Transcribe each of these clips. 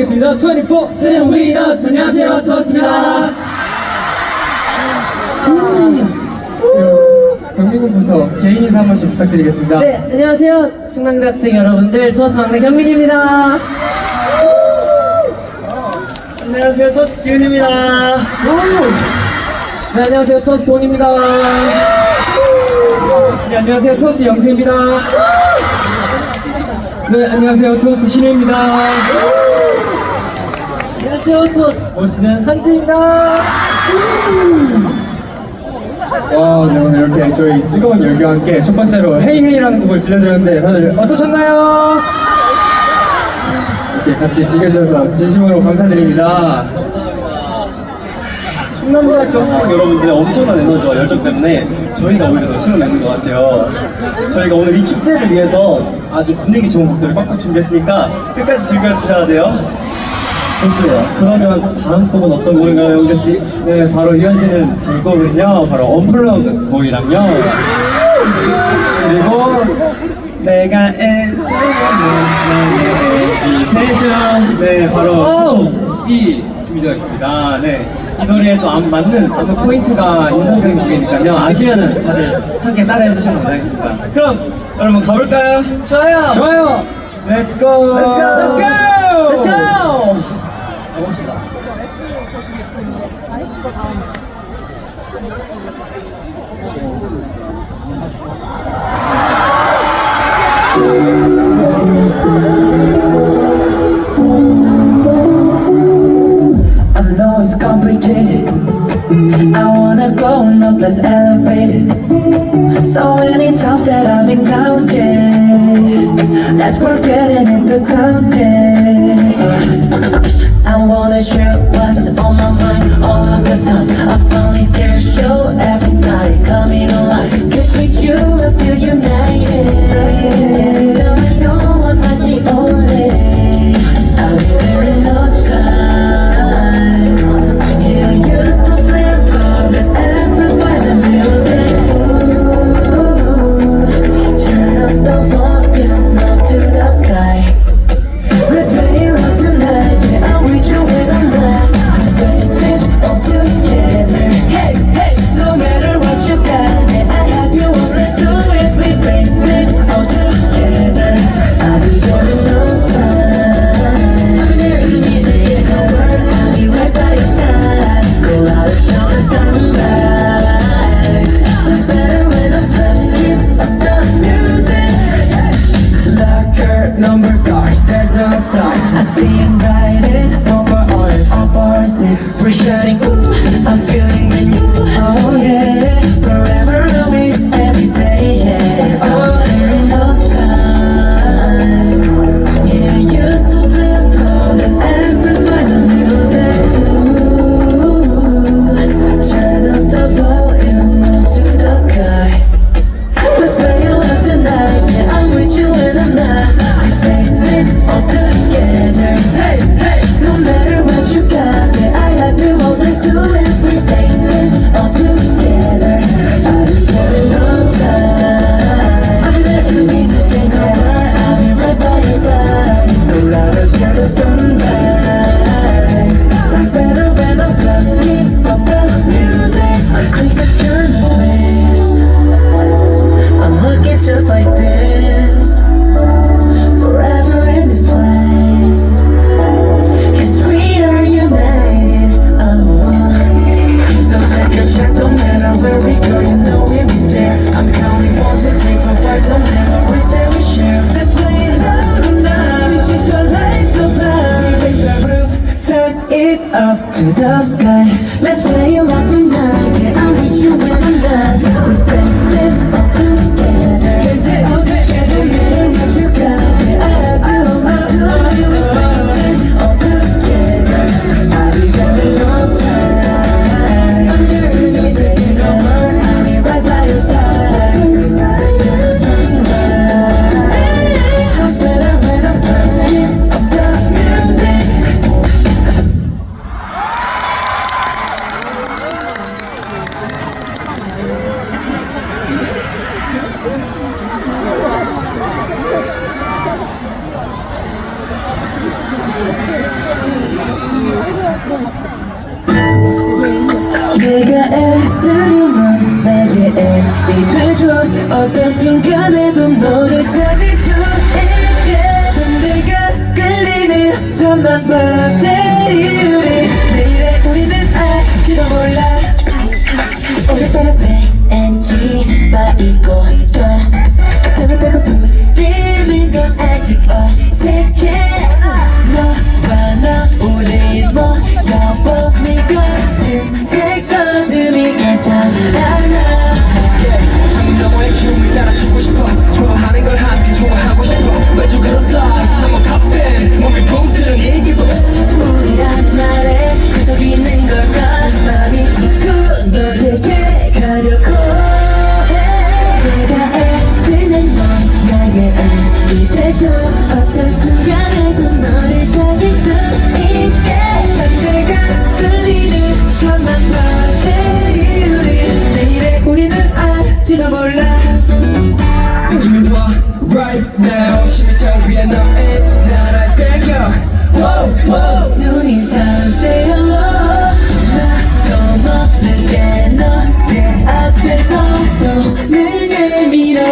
투어스 인사드리겠습니다. 24 Sing With Us. 안녕하세요, 투어스입니다. 경민님부터 개인 인사 한 번씩 부탁드리겠습니다. 네, 안녕하세요. 충남대 학생 여러분들, 투어스 막내 경민입니다. 안녕하세요, 투어스 지훈입니다. 네, 안녕하세요, 투어스 돈입니다. 네, 안녕하세요, 투어스 영재입니다. 네, 안녕하세요, 투어스 신우입니다. 안녕하세요, 투어스 멋있는 한지입니다. 와, 네, 오늘 이렇게 저희 뜨거운 열기와 함께 첫 번째로 헤이헤이라는 곡을 들려드렸는데 다들 어떠셨나요? 이렇게 같이 즐겨주셔서 진심으로 감사드립니다. 충남대학교 학생 여러분들의 엄청난 에너지와 열정 때문에 저희가 오히려 더 힘을 내는 것 같아요. 저희가 오늘 이 축제를 위해서 아주 분위기 좋은 곡들을 빡빡 준비했으니까 끝까지 즐겨주셔야 돼요. 좋습니다. 그러면 다음 곡은 어떤 곡인가요, 영재 씨? 네, 바로 이어지는 두 곡은요, 바로 언플러그 곡이랑요. 그리고 내가 애써는 이태죠. 네, 바로 오! 이 준비되어 있습니다. 네. 이 노래에 또 안 맞는 어떤 포인트가 인상적인 곡이니까요. 아시면은 다들 함께 따라해 주시면 감사하겠습니다. 그럼 여러분 가볼까요? 좋아요. 좋아요! Let's go! Let's go! Let's go! Let's go! 가봅시다. I know it's complicated. I wanna go up, let's elevate it. So many times that I've been counting. Let's forget it into counting. Wanna share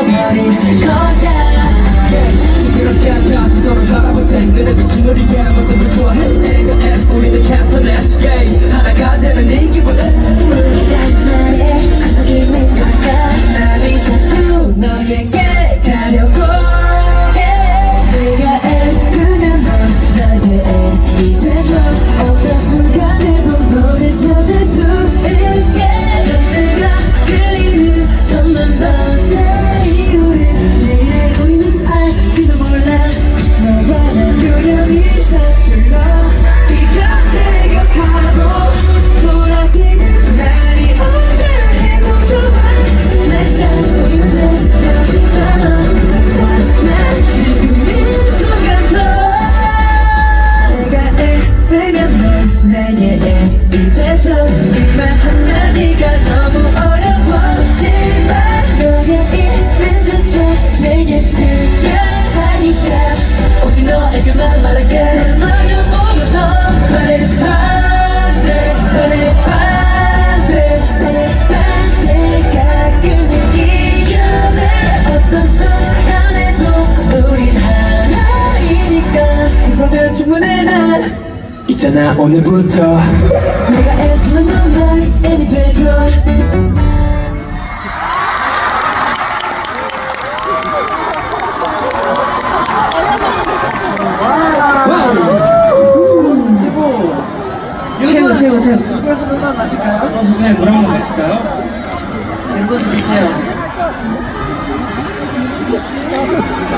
내밀어버릴 거야 그렇게 앉아서 서로 바라볼 때 눈에 비친 우리의 모습을 좋아해. A&S 우리는 캐스터넷 yeah. 하나가 되는 이 기분 우리란 말에 구석 있는 걸까 오늘부터 내가 애쓰면 넌 애이 돼줘 최고 최고 최고 네, 뭐라고 하실까요? 멤버 좀 주세요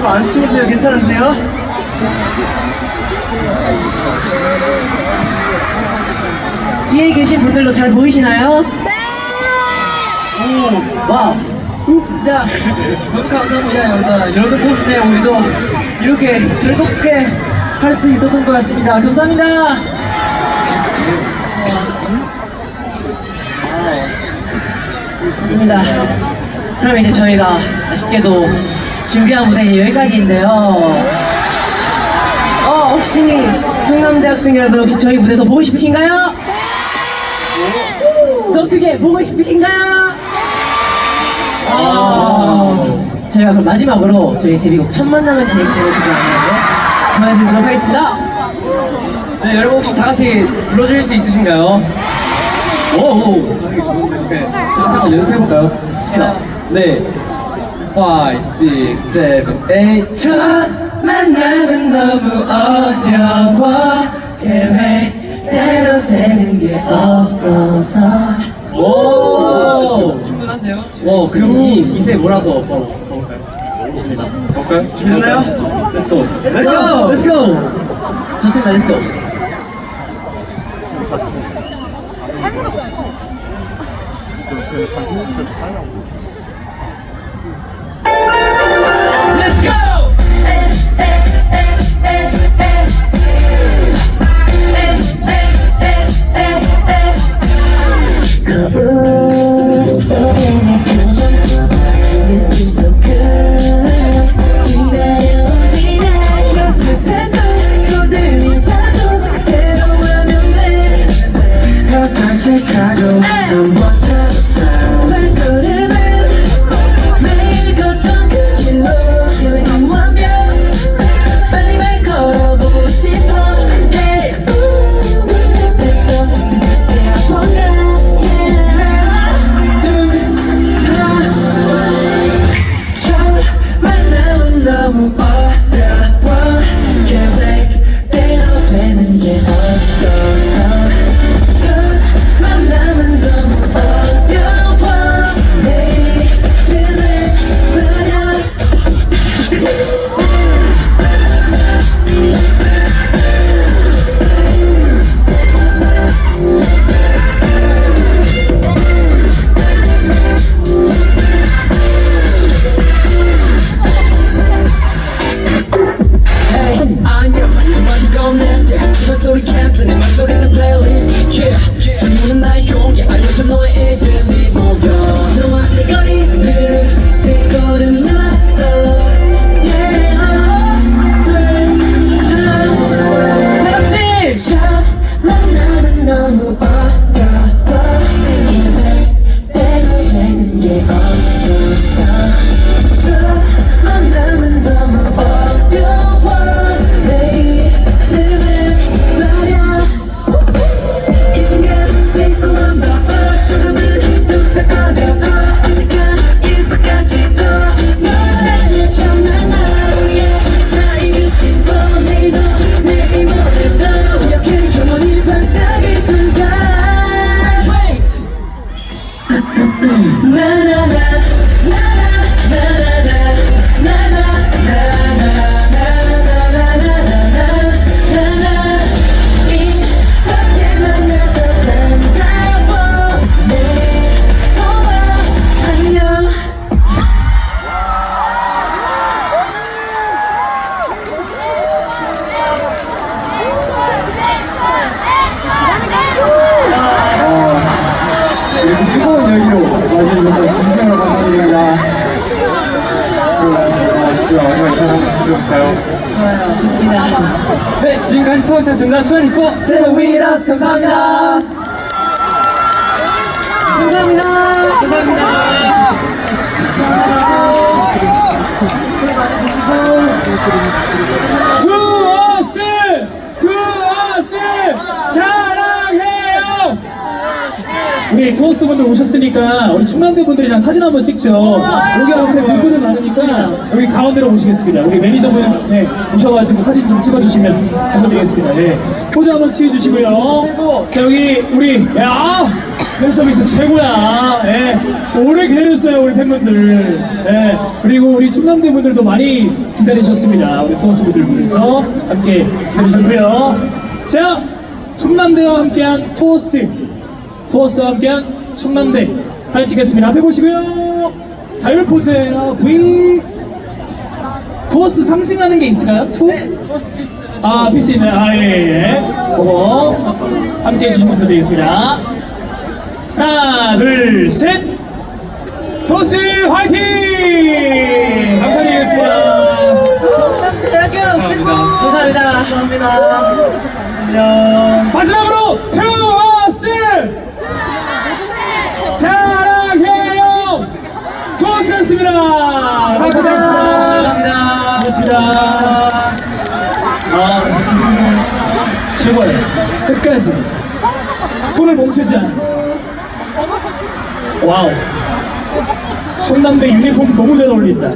안 추우세요? 괜찮으세요? 뒤에 계신 분들도 잘 보이시나요? 네! 와 진짜 너무 감사합니다 여러분 여러분 덕분에 우리도 이렇게 즐겁게 할 수 있었던 것 같습니다 감사합니다 좋습니다 그럼 이제 저희가 아쉽게도 준비한 무대는 여기까지인데요 어 혹시 충남대 학생 여러분 혹시 저희 무대 더 보고 싶으신가요? 더 크게 보고 싶으신가요? 아, 저희가 그럼 마지막으로 저희 데뷔곡 첫 만남은 그지 않나요? 보여드리도록 하겠습니다. 네, 여러분 혹시 다 같이 불러주실 수 있으신가요? 오, 오. 네, 한번 연습해볼까요? 좋습니다. 네. 5, 6, 7, 8. 첫 만남은 너무 어려워 계획대로 되는 게 없어서 오! 와, 그럼 이 기세 몰아서 바로 가볼까요? 좋습니다. 가볼까요? 준비됐나요? Let's go. Let's go! Let's go. 좋습니다. 렛츠고. Let's 우리 투어스 분들 오셨으니까 우리 충남대 분들이랑 사진 한번 찍죠. 여기 앞에 분들이 많으니까 여기 가운데로 모시겠습니다. 우리 매니저분 네, 오셔가지고 사진 좀 찍어주시면 감사드리겠습니다. 네. 포즈 한번 취해주시고요. 자 여기 우리 야 팬 서비스 최고야. 예. 오래 기다렸어요 우리 팬분들. 예. 그리고 우리 충남대 분들도 많이 기다리셨습니다. 우리 투어스 분들 위해서 함께 기다리셨고요. 자 충남대와 함께한 투어스. 투어스와 함께한 충남대 사진 찍겠습니다. 앞에 보시고요. 자율 포즈예요. V 투어스 상징하는 게 있을까요? 투? 투어스 피스. 아 피스 있네. 아 예. 예. 그거 함께 해주시면 감사드리겠습니다. 하나, 둘, 셋. 투어스 화이팅! 감사드리겠습니다. 대학교 최고. 감사합니다. 안녕. 마지막으로 투어스 사랑해요. 감사합니다. 고맙습니다. 아, 최고예요. 끝까지 손을 멈추지 않아. 와우. 충남대 유니폼 너무 잘 어울린다.